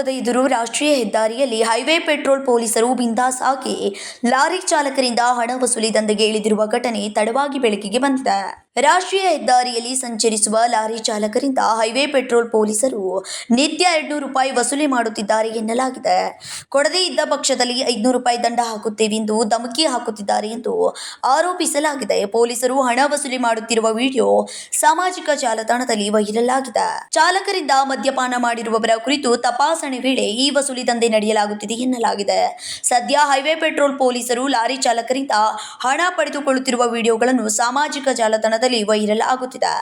ವಿಧಾನಸೌಧದ ಎದುರು ರಾಷ್ಟ್ರೀಯ ಹೆದ್ದಾರಿಯಲ್ಲಿ ಹೈವೇ ಪೆಟ್ರೋಲ್ ಪೊಲೀಸರು ಬಿಂದಾಸ್ ಹಾಕಿ ಲಾರಿ ಚಾಲಕರಿಂದ ಹಣ ವಸೂಲಿ ದಂಧೆಗೆ ಇಳಿದಿರುವ ಘಟನೆ ತಡವಾಗಿ ಬೆಳಕಿಗೆ ಬಂದಿದೆ. ರಾಷ್ಟ್ರೀಯ ಹೆದ್ದಾರಿಯಲ್ಲಿ ಸಂಚರಿಸುವ ಲಾರಿ ಚಾಲಕರಿಂದ ಹೈವೇ ಪೆಟ್ರೋಲ್ ಪೊಲೀಸರು ನಿತ್ಯ ಎರಡ್ನೂರು ರೂಪಾಯಿ ವಸೂಲಿ ಮಾಡುತ್ತಿದ್ದಾರೆ ಎನ್ನಲಾಗಿದೆ. ಕೊಡದೇ ಇದ್ದ ಪಕ್ಷದಲ್ಲಿ ಐದುನೂರು ರೂಪಾಯಿ ದಂಡ ಹಾಕುತ್ತೇವೆಂದು ಧಮಕಿ ಹಾಕುತ್ತಿದ್ದಾರೆ ಎಂದು ಆರೋಪಿಸಲಾಗಿದೆ. ಪೊಲೀಸರು ಹಣ ವಸೂಲಿ ಮಾಡುತ್ತಿರುವ ವಿಡಿಯೋ ಸಾಮಾಜಿಕ ಜಾಲತಾಣದಲ್ಲಿ ವೈರಲ್ ಆಗಿದೆ ಚಾಲಕರಿಂದ ಮದ್ಯಪಾನ ಮಾಡಿರುವವರ ಕುರಿತು ತಪಾಸಣೆ ವೇಳೆ ಈ ವಸೂಲಿ ದಂಧೆ ನಡೆಯಲಾಗುತ್ತಿದೆ ಎನ್ನಲಾಗಿದೆ. ಸದ್ಯ ಹೈವೇ ಪೆಟ್ರೋಲ್ ಪೊಲೀಸರು ಲಾರಿ ಚಾಲಕರಿಂದ ಹಣ ಪಡೆದುಕೊಳ್ಳುತ್ತಿರುವ ವಿಡಿಯೋಗಳನ್ನು ಸಾಮಾಜಿಕ ಜಾಲತಾಣದಲ್ಲಿ ವೈರಲ್ ಆಗುತ್ತಿದೆ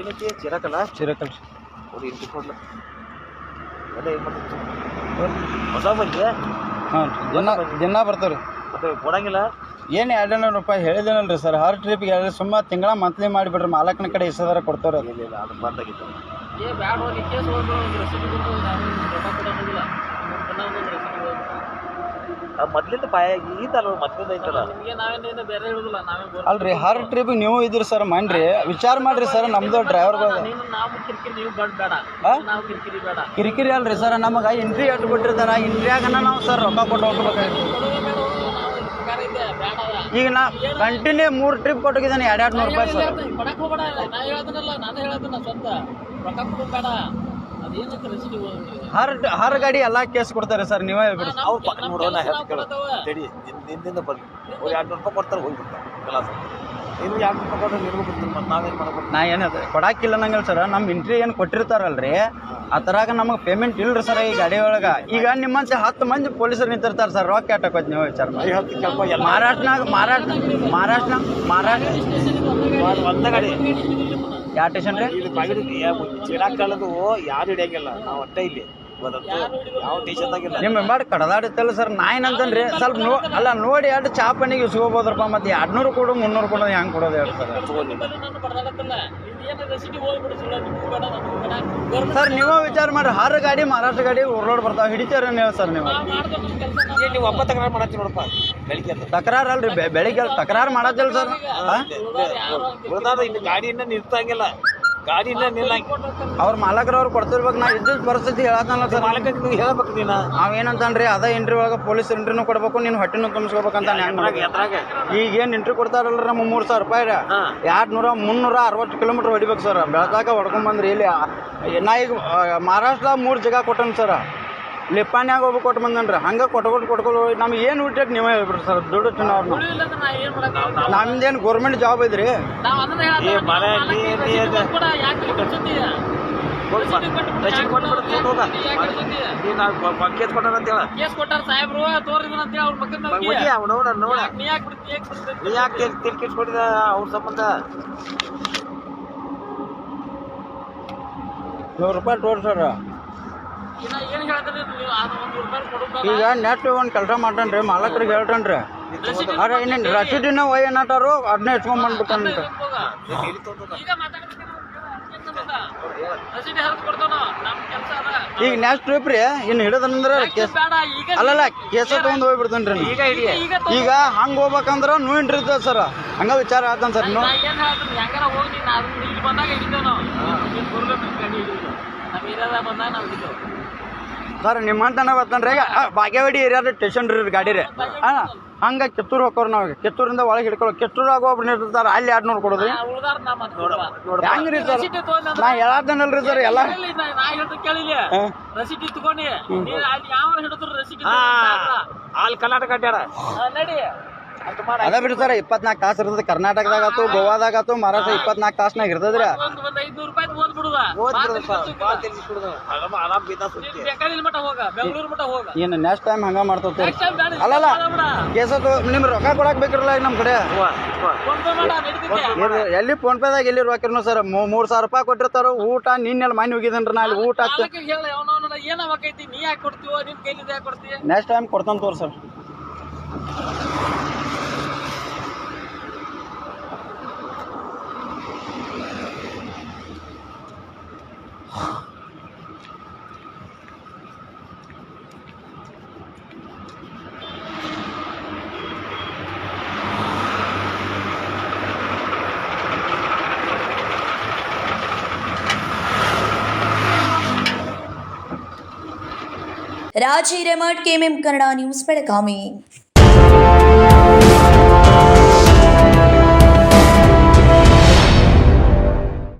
ಏನೈತಿ ಚಿರಕಲ್ಲ ಚಿರಕಲ್. ನೋಡಿ ಇಲ್ಲಿ ಏನು ಹೊಸ ಬಂದಿದೆ? ಹಾಂ ದಿನ ದಿನ ಬರ್ತಾವೆ ರೀ ಮತ್ತೆ ಕೊಡಂಗಿಲ್ಲ? ಏನು ಎರಡು ನೂರು ರೂಪಾಯಿ ಹೇಳಿದೇನಲ್ರಿ ಸರ್. ಹರ್ ಟ್ರಿಪ್ಗೆ ಹೇಳಿ ಸುಮ್ಮ ತಿಂಗಳ ಮಂತ್ಲಿ ಮಾಡಿಬಿಡ್ರಿ ಮಾಲಕನ ಕಡೆ ಇಸದಾರ ಕೊಡ್ತಾರೆ ಅದು ಇಲ್ಲ ಇಲ್ಲ ಅದು ಬಂದಾಗಿತ್ತು. ಏ ಬ್ಯಾಡ ಹೋಗಿ ಕೇಸ್ ಹೋಗ್ಬಿಡು ಒಂದು ರಸೀದಿ ಕೊಟ್ಟು ನಾವು ರೊಕ್ಕ ಕೊಡೋಂಗಿಲ್ಲ. ಮೊದ್ಲಿಂದ ಪಾಯ ಈತಲ್ಲ ಮೊದ್ಲಿಂದ ಐತಲ್ಲ. ನಿಮಗೆ ನಾವೇನೇನು ಬೇರೆ ಹೇಳುದಿಲ್ಲ ನಾವೇ ಗೋರ್ ಅಲ್ರಿ ಹರ್ ಟ್ರಿಪ್ ನೀವು ಇದ್ರಿ ಸರ್ ಮಾಡ್ರಿ ವಿಚಾರ ಮಾಡ್ರಿ ಸರ್ ನಮ್ದು ಡ್ರೈವರ್ಗಳು ನೀನು ನಾವು ಕಿರಿಕಿರಿ ನೀವು ಬೇಡ ಬೇಡ. ಆ? ನಾವು ಕಿರಿಕಿರಿ ಬೇಡ. ಕಿರಿಕಿರಿ ಅಲ್ರಿ ಸರ್ ನಮಗೆ ಎಂಟ್ರಿ ಅಟ್ ಬಿಟ್ಟಿರ್ತಾರ ಎಂಟ್ರಿಯಾಗನ ನಾವು ಸರ್ ರೊಕ್ಕ ಕೊಟ್ಟು ಹೋಗ್ಬೇಕಾಗಿತ್ತು ಕೊಡೋದೇ ಬೇಡ ಹೋಗು, ನಾವು ಇದೆ ಬೇಡ ಅದ. ಈಗ ನಾ ಕಂಟಿನ್ಯೂ ಮೂರು ಟ್ರಿಪ್ ಕೊಟ್ಟೋಗಿದ್ದಾನೆ ಎರಡು ಎರಡು ನೂರು ರೂಪಾಯಿ ಸರ್ ಕೊಡಕ್ ಹೋಗ್ಬೇಡ ನಾ ಹೇಳ್ತೀನಲ್ಲ ನಾನು ಹೇಳ್ತೀನಿ ಸ್ವಂತ. ರೊಕ್ಕ ಕೊಡೋದು ಬೇಡ. ಹರ್ ಹರ್ ಗಾಡಿ ಎಲ್ಲ ಕೇಸ್ ಕೊಡ್ತಾರೆ ಸರ್ ನೀವೇ ಹೇಳ್ಬಿಡಿ ಅವ್ರು ಪಕ್ಕ ನೋಡೋಣ ಕೆಲಸ ಹೇಳ್ತ ಕೇಳು. ತಡಿ ನಿನ್ನಿಂದ ಬರ್ಲಿ ಅವ್ರು ಎರಡು ನೂರು ರೂಪಾಯಿ ಕೊಡ್ತಾರೆ ಹೋಗ್ಬಿಡ್ತಾರೆ ಕಲಾಸ. ಇನ್ನು ಎರಡು ನೂರು ರೂಪಾಯಿ ಕೊಟ್ಟರೆ ನಿನಗೂ ಬಿಡ್ತೀನಿ ಮತ್ತೆ ನಾವೇನು ಮಾಡ್ಬೇಕು ನಾ ಏನದ ಕೊಡಾಕಿಲ್ಲ ನಂಗಲ್ಲ ಸರ್ ನಮ್ಮ ಇಂಟ್ರಿ ಏನು ಕೊಟ್ಟಿರ್ತಾರಲ್ರಿ ಆ ಥರಾಗ ನಮಗೆ ಪೇಮೆಂಟ್ ಇಲ್ರಿ ಸರ್ ಈ ಗಾಡಿ ಒಳಗೆ. ಈಗ ನಿಮ್ಮಂತೆ ಹತ್ತು ಮಂದಿ ಪೊಲೀಸರು ನಿಂತಿರ್ತಾರೆ ಸರ್ ರೊಕ್ಕ ಯಾಟಕ್ಕೆ ನೀವು ವಿಚಾರ ಮಾಡಿ. ಹೇಳ್ತಿ ಮಾರಾಟ ಮಾರಾಟ ಮಹಾರಾಷ್ಟ್ರನಾಗ ಮಹಾರಾಷ್ಟ್ರ ಮಹಾರಾಷ್ಟ್ರ ಮಹಾರಾಷ್ಟ್ರ ಒಂದ್- ಒಂದ ಗಾಡಿ. ಯಾವ ಸ್ಟೇಷನ್ ರೀ ಇಲ್ಲಿ ಬಾಗಿಲು ಯಾರು ಹಿಡಿಯಂಗಿಲ್ಲ. ನಾವು ಅಷ್ಟೇ ಇಲ್ಲಿ. ನಿಮ್ಮ ಮಾಡಿ ಕಡದಾಡುತ್ತಲ್ಲ ಸರ್ ನಾಯಿನ ಅಂತಂದ್ರೆ ಸ್ವಲ್ಪ ನೋ ಅಲ್ಲ ನೋಡಿ ಎರಡು ಚಾಪಣಿಗೆ ಇಸ್ಕೋಬೋದ್ರಪ್ಪ ಮತ್ತೆ ಎರಡು ನೂರು ಕೊಡು ಮುನ್ನೂರು ಕೊಡೋದು ಹೆಂಗೆ ಕೊಡೋದು ಹೇಳಿ ಸರ್. ಸರ್ ನೀವು ವಿಚಾರ ಮಾಡಿ ಹಾರ ಗಾಡಿ ಮಹಾರಾಷ್ಟ್ರ ಗಾಡಿ ರೋಡ್ ಬರ್ತಾವ. ಹಿಡಿತೀರ ನೀವು ಸರ್ ನೀವು. ನಾವು ಒಬ್ಬ ತಕರಾರು ಮಾಡತ್ತಿ ನೋಡಪ್ಪ. ಬೆಳಿಗ್ಗೆ ತಕರಾರು ಅಲ್ರಿ ಬೆಳಿಗ್ಗೆ ತಕರಾರು ಮಾಡತ್ತಿಲ್ಲ ಸರ್. ಗಾಡಿಯಿಂದ ನಿಲ್ತಂಗಿಲ್ಲ ಗಾಡಿಯಿಂದ ನಿಲ್ಲ ಅವ್ರ ಮಾಲಕರವ್ರು ಕೊಡ್ತಿರ್ಬೇಕು ನಾ ಇದ್ದಿದ್ದ ಪರಿಸ್ಥಿತಿ ಹೇಳತ್ತಲ್ಲ ಸರ್. ಮಾಲಕಕ್ಕೆ ನೀವು ಹೇಳ್ಬೇಕು ನೀನ? ನಾವೇನಂತಾನ್ರಿ ಅದ ಎಂಟ್ರಿ ಒಳಗೆ ಪೊಲೀಸ್ ಇಂಟ್ರಿನೂ ಕೊಡ್ಬೇಕು ನೀನು ಹೊಟ್ಟೆನೂ ತುಂಬಿಸ್ಕೋಬೇಕಂತ ಎದ್ರಾಗ ಈಗೇನು ಈಗ ಏನು ಎಂಟ್ರಿ ಕೊಡ್ತಾರಲ್ರಿ ನಮ್ಮ ಮೂರು ಸಾವಿರ ರೂಪಾಯಿ. ಎರಡು ನೂರ ಮುನ್ನೂರ ಅರವತ್ತು ಕಿಲೋಮೀಟ್ರ್ ಹೊಡಿಬೇಕು ಸರ್. ಬೆಳತಾಕ ಹೊಡ್ಕೊಂಬಂದ್ರಿ ಇಲ್ಲಿ. ನಾ ಈಗ ಮಹಾರಾಷ್ಟ್ರ ಮೂರು ಜಾಗ ಕೊಟ್ಟನ್ ಸರ್. ಲಿಪ್ಪಾನ್ಯಾಗ ಹೋಗ್ಬೇಕು ಕೊಟ್ಟು ಬಂದನ್ರಿ. ಹಂಗೆ ಕೊಟ್ಕೊಟ್ಟು ಕೊಟ್ಕೊಂಡು ನಮ್ಗೆ ಏನು ಬಿಟ್ಟೈತೆ ನೀವೇ ಹೇಳ್ಬಿಡ್ರಿ ಸರ್? ದುಡ್ಡು ಏನು ನಮ್ದೇನು ಗೌರ್ಮೆಂಟ್ ಜಾಬ್ ಇದ್ರಿ ಹೇಳಿ. ಅವ್ರ ಸಂಬಂಧ? ನೂರು ರೂಪಾಯಿ ಟೋಲ್ ಈಗ ನೆಟ್ ಒಂದು ಕೆಲಸ ಮಾಡ್ತಾನ್ರಿ ಮಾಲಕರಿಗೆ ಹೇಳ್ತಾನ್ರಿ. ಅರೆ ಇನ್ನೇನು ರಸೀದಿನ ಒಯ್ ಏನಾಟಾರು ಅದನ್ನೇ ಎಚ್ಕೊಂಡ್ ಬಂದ್ಬಿಟ್ಟಾನ್ರಿ ಈಗ. ನೆಕ್ಸ್ಟ್ ಟ್ರಿಪ್ ರೀ ಇನ್ನು ಹಿಡಿದಂದ್ರೆ ಕೇಸ್ ಬೇಡ ಈಗ ಅಲ್ಲಲ್ಲ ಕೇಸ ತೊಗೊಂಡು ಹೋಗ್ಬಿಡ್ತಾನೆ ರೀ ಈಗ ಹಂಗೆ ಹೋಗ್ಬೇಕಂದ್ರೆ ನೂ ಎಂಟ್ರಿ ಇರ್ತದೆ ಸರ್. ಹಂಗ ವಿಚಾರ ಆತನ್ ಸರ್ ನೋ ನಾ ಏನ್ ಹೇಳ್ತೀನಿ ಹೋಗಿ ನಾ ಇಲ್ಲಿ ಬಂದಾಗ ಹಿಡಿದು ನಮ್ಮ ಸರ್ ನಿಮ್ಮಂತನ ಬರ್ತನ್ರಿ ಈಗ ಬಾಗೇವಾಡಿ ಏರಿಯಾದ ಸ್ಟೇಷನ್ ರೀ ಗಾಡಿ ರೀ. ಹಾಂ ಹಂಗೆ ಕಿತ್ತೂರು ಹೋಗೋರು ನಾವು ಕಿತ್ತೂರಿಂದ ಒಳಗೆ ಹಿಡ್ಕೊಳ್ಳೋ ಕಿತ್ತೂರಾಗ ಒಬ್ರು ನಿಂತಿರ್ತಾರೆ ಅಲ್ಲಿ ಎರಡು ನೂರು ಕೊಡೋದು ರೀ ಸರ್? ನಾ ಹೇಳತ್ತೇನಲ್ರಿ ಸರ್ ಎಲ್ಲ. ಅಲ್ಲಿ ಯಾವ ಹಿಡಿದ್ರು ರಸೀದಿ ಹಾ ಅಲ್ಲಿ ಕರ್ನಾಟಕ ನಡಿ. ಅದ ಬಿಡ್ರಿ ಸರ್ ಇಪ್ಪತ್ನಾಲ್ಕು ತಾಸು ಇರ್ತದೆ. ಗೋವಾದಾಗ ಆತು ಮಹಾರಾಷ್ಟ್ರ ಇಪ್ಪತ್ನಾಲ್ಕು ತಾಸ್ನಾಗ ಇರ್ತದ್ರಿ. ಏನು ನೆಕ್ಸ್ಟ್ ಟೈಮ್ ಹಂಗ ಬೇಡ ಅಲ್ಲಲ್ಲ ಬಿಡ ನಿಮ್ ರೊಕ್ಕ ಕೊಡಕ್ ಬೇಕಿರಲ್ಲ ನಮ್ ನಮ್ಮ ಕಡೆ ಎಲ್ಲಿ- ಎಲ್ಲಿ ಫೋನ್ ಪೇದಾಗ ಎಲ್ಲಿ ರೊಕ್ಕ ಸರ್ ಮೂರ್ ಸಾವಿರ ರೂಪಾಯಿ ಕೊಟ್ಟಿರ್ತಾರ ಊಟ ನಿನ್ನೆಲ್ಲ ಮನೆ ಹೋಗಿದ್ದೇನ್ರಿ ನಾ ಅಲ್ಲಿ ಊಟ ನೆಕ್ಸ್ಟ್ ಟೈಮ್ ಕೊಡ್ತಾನೆ ತೋರ್ ಸರ್. ರಾಜಿ ರೆಮಟ್ ಕೆಎಂಎಂ ಕನ್ನಡ ನ್ಯೂಸ್ ಬೆಳಗಾವಿ